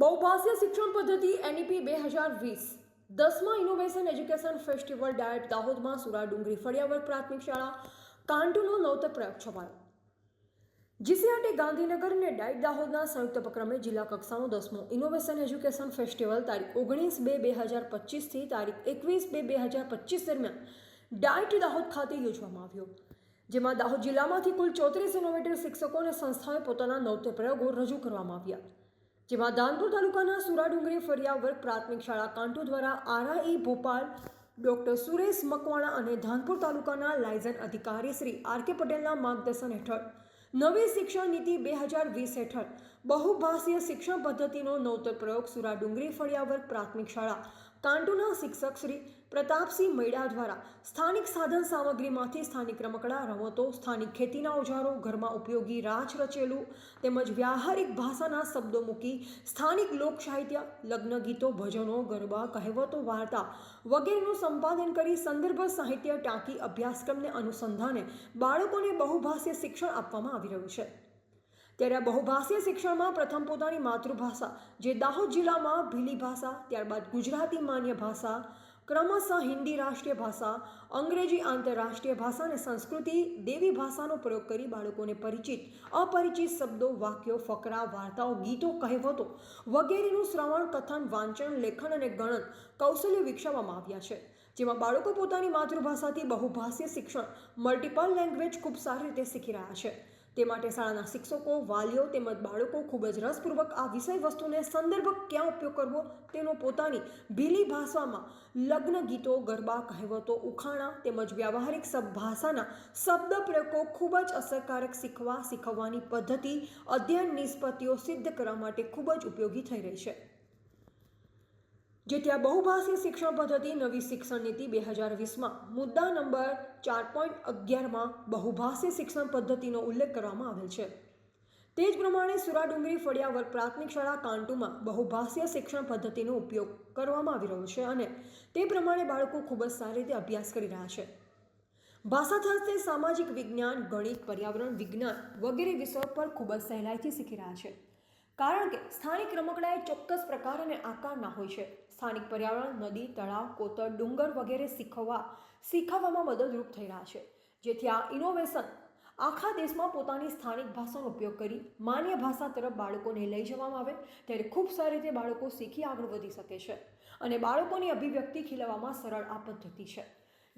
બહુભાષીય શિક્ષણ પદ્ધતિ એનઈપી બે હજાર વીસ દસમા ઇનોવેશન એજ્યુકેશન ફેસ્ટિવલ ડાયટ દાહોદમાં સુરા ડુંગરી ફળિયાવર પ્રાથમિક શાળા, કાંટુનો નવતર પ્રયોગ છપાયો જીસીઆરટી ગાંધીનગર અને ડાયટ દાહોદના સંયુક્ત ઉપક્રમે જિલ્લા કક્ષાનો દસમો ઇનોવેશન એજ્યુકેશન ફેસ્ટિવલ તારીખ ઓગણીસ બે બે હજાર પચીસથી તારીખ એકવીસ બે બે હજાર પચીસ દરમિયાન ડાયટ દાહોદ ખાતે યોજવામાં આવ્યો. જેમાં દાહોદ જિલ્લામાંથી કુલ ચોત્રીસ ઇનોવેટર શિક્ષકો અને સંસ્થાઓએ પોતાના નવતર પ્રયોગો રજૂ કરવામાં આવ્યા. જેમાં ધાનપુર તાલુકાના સુરાડુંગરી ફરિયા વર્ગ પ્રાથમિક શાળા કાંટો દ્વારા આરઆઈ ભોપાલ, ડોક્ટર સુરેશ મકવાણા અને ધાનપુર તાલુકાના લાયઝન અધિકારી શ્રી આર કે પટેલના માર્ગદર્શન હેઠળ નવી શિક્ષણ નીતિ બે હજાર વીસ હેઠળ બહુભાષીય શિક્ષણ પદ્ધતિનો નવતર પ્રયોગ સુરા ડુંગરી ફળિયા વર્ગ પ્રાથમિક શાળા, કાંટુના શિક્ષક શ્રી પ્રતાપસિંહ મૈડા દ્વારા સ્થાનિક સાધન સામગ્રીમાંથી સ્થાનિક રમકડા, રમતો, સ્થાનિક ખેતીના ઓજારો, ઘરમાં ઉપયોગી રાચ રચેલું તેમજ વ્યાવહારિક ભાષાના શબ્દો મૂકી સ્થાનિક લોકસાહિત્ય, લગ્ન ગીતો, ભજનો, ગરબા, કહેવતો, વાર્તા વગેરેનું સંપાદન કરી સંદર્ભ સાહિત્ય ટાંકી અભ્યાસક્રમને અનુસંધાને બાળકોને બહુભાષીય શિક્ષણ આપવામાં આવી રહ્યું છે. ત્યારે આ બહુભાષીય શિક્ષણમાં પ્રથમ પોતાની માતૃભાષા, જે દાહોદ જિલ્લામાં ભીલી ભાષા, ત્યારબાદ ગુજરાતી માન્ય ભાષા, ક્રમશઃ હિન્દી રાષ્ટ્રીય ભાષા, અંગ્રેજી આંતરરાષ્ટ્રીય ભાષા અને સંસ્કૃતિ દેવી ભાષાનો પ્રયોગ કરી બાળકોને પરિચિત, અપરિચિત શબ્દો, વાક્યો, ફકરા, વાર્તાઓ, ગીતો કહેવતો વગેરેનું શ્રવણ, કથન, વાંચન, લેખન અને ગણન કૌશલ્ય વિકસાવવામાં આવ્યા છે. જેમાં બાળકો પોતાની માતૃભાષાથી બહુભાષીય શિક્ષણ મલ્ટિપલ લેંગ્વેજ ખૂબ સારી રીતે શીખી રહ્યા છે. તે માટે શાળાના શિક્ષકો, વાલીઓ તેમજ બાળકો ખૂબ જ રસપૂર્વક આ વિષય વસ્તુને સંદર્ભ ક્યાં ઉપયોગ કરવો તેનો પોતાની ભીલી ભાષામાં લગ્ન ગીતો, ગરબા, કહેવતો, ઉખાણા તેમજ વ્યવહારિક ભાષાના શબ્દ પ્રયોગો ખૂબ જ અસરકારક શીખવા, શીખવવાની પદ્ધતિ, અધ્યયન નિષ્પત્તિઓ સિદ્ધ કરવા માટે ખૂબ જ ઉપયોગી થઈ રહી છે. જેથી ત્યાં બહુભાષીય શિક્ષણ પદ્ધતિ નવી શિક્ષણ નીતિ બે હજાર વીસમાં. મુદ્દા નંબર ચાર પોઈન્ટ અગિયારમાં બહુભાષી શિક્ષણ પદ્ધતિનો ઉલ્લેખ કરવામાં આવેલ છે. તે જ પ્રમાણે સુરાડુંગરી ફળિયા વર્ગ પ્રાથમિક શાળા કાંટુમાં બહુભાષીય શિક્ષણ પદ્ધતિનો ઉપયોગ કરવામાં આવી રહ્યો છે અને તે પ્રમાણે બાળકો ખૂબ જ સારી રીતે અભ્યાસ કરી રહ્યા છે. ભાષાશાસ્ત્ર સામાજિક વિજ્ઞાન, ગણિત, પર્યાવરણ, વિજ્ઞાન વગેરે વિષયો પર ખૂબ જ સહેલાઈથી શીખી રહ્યા છે. કારણ કે સ્થાનિક રમકડા એ ચોક્કસ પ્રકાર અને આકારના હોય છે. સ્થાનિક પર્યાવરણ, નદી, તળાવ, કોતર, ડુંગર વગેરે શીખવવા, શીખવવામાં મદદરૂપ થઈ રહ્યા છે. જેથી આ ઇનોવેશન આખા દેશમાં પોતાની સ્થાનિક ભાષાનો ઉપયોગ કરી માન્ય ભાષા તરફ બાળકોને લઈ જવામાં આવે, ત્યારે ખૂબ સારી રીતે બાળકો શીખી આગળ વધી શકે છે અને બાળકોની અભિવ્યક્તિ ખીલવામાં સરળ આ પદ્ધતિ છે.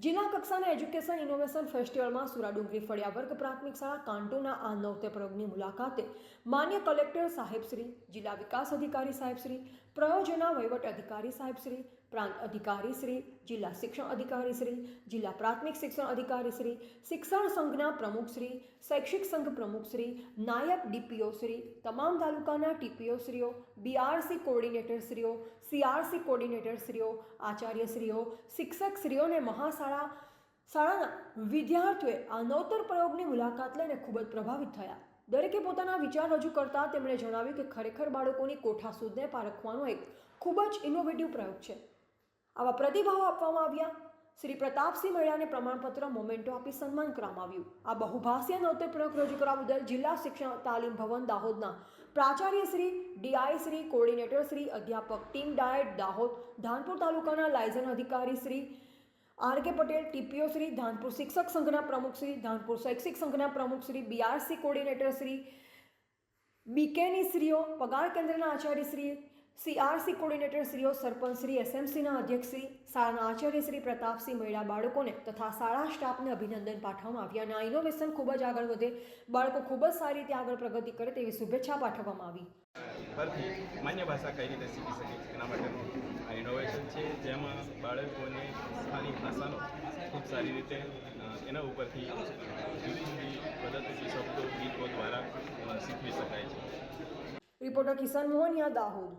જિલ્લા કક્ષાના એજ્યુકેશન ઇનોવેશન ફેસ્ટિવલમાં સુરાડુંગરી ફળિયા વર્ગ પ્રાથમિક શાળા કાંટોના આ નવતે પ્રયોગની મુલાકાતે માન્ય કલેક્ટર સાહેબશ્રી, જિલ્લા વિકાસ અધિકારી સાહેબશ્રી પ્રયોજના વહીવટ અધિકારી સાહેબશ્રી પ્રાંત અધિકારીશ્રી જિલ્લા શિક્ષણ અધિકારીશ્રી જિલ્લા પ્રાથમિક શિક્ષણ અધિકારીશ્રી શિક્ષણ સંઘના પ્રમુખશ્રી શૈક્ષિક સંઘ પ્રમુખશ્રી નાયબ ડીપીઓશ્રી તમામ તાલુકાના ટીપીઓશ્રીઓ બીઆરસી કોર્ડિનેટરશ્રીઓ સીઆરસી કોર્ડિનેટરશ્રીઓ આચાર્યશ્રીઓ શિક્ષક શ્રીઓને મહાશાળા, શાળાના વિદ્યાર્થીઓએ આ નવતર પ્રયોગની મુલાકાત લઈને ખૂબ જ પ્રભાવિત થયા. દરેકે પોતાના વિચાર રજૂ કરતા તેમણે જણાવ્યું કે ખરેખર બાળકોની કોઠા સુધને પારખવાનો એક ખૂબ જ ઇનોવેટિવ પ્રયોગ છે. આવા પ્રતિભાવો આપવામાં આવ્યા. શ્રી પ્રતાપસિંહ મળ્યાને પ્રમાણપત્ર, મોમેન્ટો આપી સન્માન કરવામાં આવ્યું. આ બહુભાષીય નવતર પ્રયોગ રજૂ કરવા બદલ જિલ્લા શિક્ષણ, તાલીમ ભવન દાહોદના પ્રાચાર્ય શ્રી, ડીઆઈ શ્રી કોર્ડિનેટર શ્રી, અધ્યાપક ટીમ ડાયટ દાહોદ, ધાનપુર તાલુકાના લાયઝન અધિકારી Shri R K Patel, TPO Shri, Dhanpur શિક્ષક સંઘના પ્રમુખ શ્રી, ધાનપુર શૈક્ષિક સંઘના પ્રમુખ શ્રી, બીઆરસી કોર્ડિનેટર શ્રી બીકેની શ્રીઓ પગાર કેન્દ્રના આચાર્ય શ્રી સીઆરસી કોર્ડિનેટર શ્રીઓ સરપંચ શ્રી એસએમસીના અધ્યક્ષ શ્રી શાળાના આચાર્ય શ્રી પ્રતાપસિંહ મહિલા બાળકોને તથા શાળા સ્ટાફને અભિનંદન પાઠવવામાં આવ્યા. અને આ ઇનોવેશન ખૂબ જ આગળ વધે. બાળકો ખૂબ જ સારી રીતે આગળ પ્રગતિ કરે તેવી શુભેચ્છા પાઠવવામાં આવી. પરથી માન્ય ભાષા કઈ રીતે શીખી શકે એના માટેનું આ ઇનોવેશન છે જેમાં બાળકોને સ્થાનિક ભાષાનો ખૂબ સારી રીતે એના ઉપરથી જુદી જુદી પદ્ધતિથી શબ્દો ગીતો દ્વારા શીખવી શકાય છે. રિપોર્ટર કિશન મોહનિયા દાહોદ.